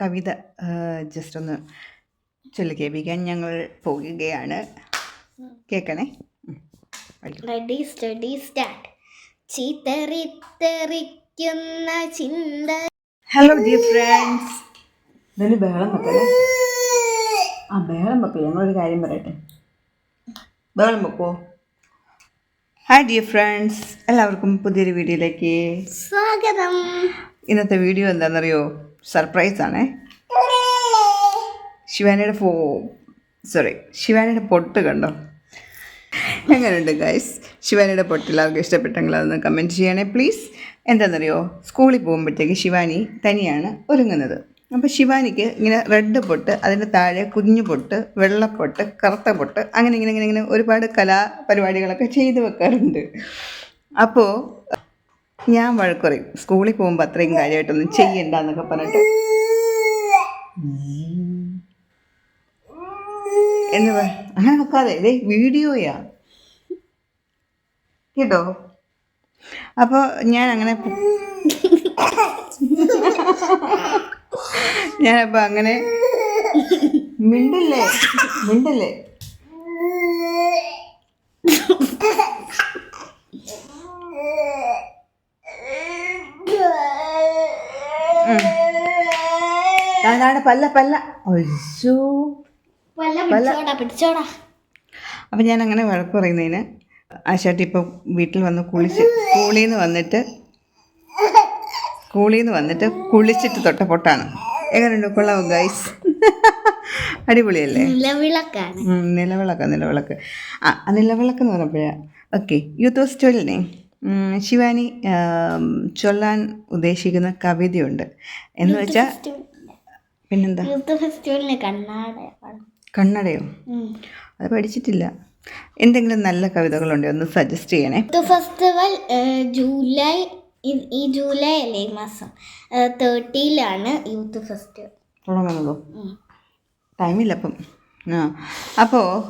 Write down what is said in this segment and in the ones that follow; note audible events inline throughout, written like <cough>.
കവിത just ഒന്ന് ചൊല്ലിക്കേൾപ്പിക്കാൻ ഞങ്ങൾ പോകുകയാണ്. കേൾക്കണേ റെഡി സ്റ്റഡി സ്റ്റാർട്ട് ചിതറിത്തെറിക്കുന്ന ചിന്ത. ഹലോ ഡിയർ ഫ്രണ്ട്സ് ഇതിന് ബഹളം വെക്കല്ലേ? ആ ബഹളം വെക്കില്ല ഞങ്ങളൊരു കാര്യം പറയട്ടെ? ബഹളം വെക്കോ ഹായ് ഡിയർ ഫ്രണ്ട്സ് എല്ലാവർക്കും പുതിയൊരു വീഡിയോയിലേക്ക് സ്വാഗതം. ഇന്നത്തെ വീഡിയോ എന്താണെന്നറിയോ? സർപ്രൈസ് ആണേ. ശിവാനിയുടെ ഫോ സോറി ശിവാനിയുടെ പൊട്ട് കണ്ടോ? എങ്ങനെയുണ്ട് ഗൈസ് ശിവാനിയുടെ പൊട്ട് എല്ലാവർക്കും ഇഷ്ടപ്പെട്ടെങ്കിൽ അതൊന്ന് കമന്റ് ചെയ്യണേ പ്ലീസ് എന്താണെന്നറിയോ സ്കൂളിൽ പോകുമ്പോഴത്തേക്ക് ശിവാനി തനിയാണ് ഒരുങ്ങുന്നത്. അപ്പോൾ ശിവാനിക്ക് ഇങ്ങനെ റെഡ് പൊട്ട് അതിന്റെ താഴെ കുഞ്ഞു പൊട്ട് വെള്ളപ്പൊട്ട് കറുത്ത പൊട്ട് അങ്ങനെ ഇങ്ങനെ ഇങ്ങനെ ഇങ്ങനെ ഒരുപാട് കലാപരിപാടികളൊക്കെ ചെയ്തു വെക്കാറുണ്ട്. അപ്പോൾ ഞാൻ വഴക്കുറയും സ്കൂളിൽ പോകുമ്പോൾ അത്രയും കാര്യമായിട്ടൊന്നും ചെയ്യണ്ട എന്നൊക്കെ പറഞ്ഞിട്ട്. എന്ന് അങ്ങനെ വെക്കാതെ ഇതേ വീഡിയോയാ. കേട്ടോ? അപ്പോൾ ഞാൻ അങ്ങനെ ഞാനപ്പോൾ അങ്ങനെ മിണ്ടില്ലേ? മിണ്ടില്ലേ? <laughs> <laughs> അതാണ് പല്ല പല്ല. ഒഴിച്ചു. പിടിച്ചോടാ അപ്പം ഞാൻ അങ്ങനെ വഴക്ക് പറയുന്നതിന് ആശാട്ടി ഇപ്പൊ വീട്ടിൽ വന്ന് കുളിച്ച് സ്കൂളിൽ നിന്ന് വന്നിട്ട് സ്കൂളിൽ നിന്ന് വന്നിട്ട് കുളിച്ചിട്ട് തൊട്ട പൊട്ടാണ് എങ്ങനെയുണ്ട് കൊള്ളാവും ഗൈസ് അടിപൊളിയല്ലേ? നിലവിളക്കാണ്. നിലവിളക്ക് നിലവിളക്ക്. ആ നിലവിളക്ക് എന്ന് പറഞ്ഞപ്പോഴാണ് ഓക്കെ യൂത്ത് ഹോസ്റ്റലിനെ ശിവാനി ചൊല്ലാൻ ഉദ്ദേശിക്കുന്ന കവിതയുണ്ട്. എന്ന് വെച്ചാൽ പിന്നെന്താ? കണ്ണടയോ? അത് പഠിച്ചിട്ടില്ല. എന്തെങ്കിലും നല്ല കവിതകളുണ്ടോ? ഒന്ന് സജസ്റ്റ് ചെയ്യണേ. ഫസ്റ്റ് ഫെസ്റ്റിവൽ ജൂലൈ ഈ- ജൂലൈ അല്ലേ ഈ മാസം തേർട്ടിയിലാണ് യൂത്ത് ഫെസ്റ്റിവൽ. തുടങ്ങുന്നുള്ളൂ ടൈമില്ല അപ്പം. അപ്പോൾ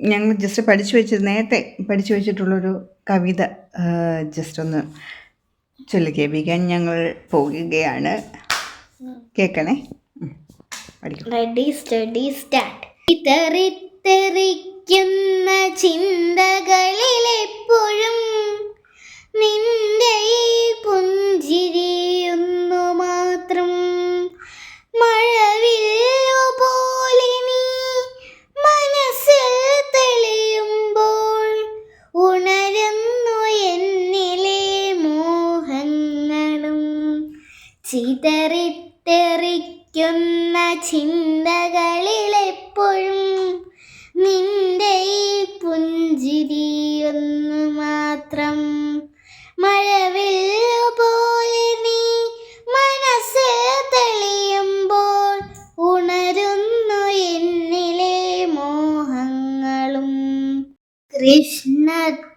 ഞങ്ങൾ ജസ്റ്റ് പഠിച്ചു വെച്ച് നേരത്തെ പഠിച്ചു വെച്ചിട്ടുള്ളൊരു കവിത ജസ്റ്റ് ഒന്ന് ചൊല്ലി കേൾപ്പിക്കാൻ ഞങ്ങൾ പോകുകയാണ് കേൾക്കണേ. പഠിക്കും. റെഡി സ്റ്റഡി സ്റ്റാർട്ട് ഇതറിത്തെറിക്കുന്ന ചിന്തകളിൽ ചിതറിത്തെറിക്കുന്ന ചിന്തകളിലെപ്പോഴും നിന്റെ ഈ പുഞ്ചിരിയൊന്നു മാത്രം മഴവിൽ പോലെ നീ മനസ്സ് തെളിയുമ്പോൾ ഉണരുന്നു എന്നിലെ മോഹങ്ങളും. കൃഷ്ണ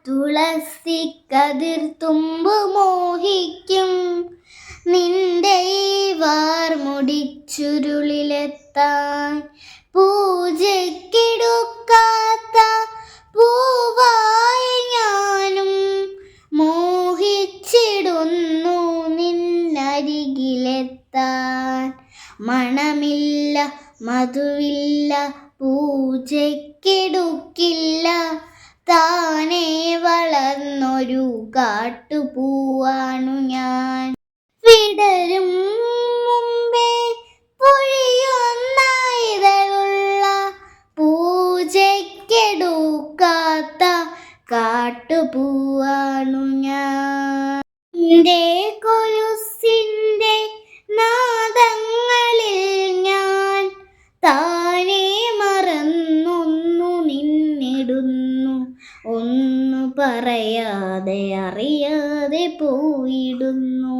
തുളസി കതിർ തുമ്പ് മോഹിക്കും. നിന്റെ വാർമുടിച്ചുരുളിലെത്താൻ പൂജയ്ക്കെടുക്കാത്ത പൂവായി ഞാനും മോഹിച്ചിടുന്നു നിന്നരികിലെത്താൻ. മണമില്ല മധുവില്ല പൂജക്കിടുക്കില്ല താനേ വളർന്നൊരു കാട്ടുപൂവാണു ഞാൻ. വിടരും മുമ്പേ പൊഴിയുന്ന ഇതളുള്ള പൂജയ്ക്കെടുക്കാത്ത കാട്ടുപൂവാണു ഞാൻ. എന്റെ കൊലുസിന്റെ നാദങ്ങളിൽ ഞാൻ താനേ മറന്നൊന്നു നിന്നിടുന്നു. ഒന്നു പറയാതെ അറിയാതെ പോയിടുന്നു.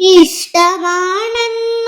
ഇഷ്ടമാണെന്ന്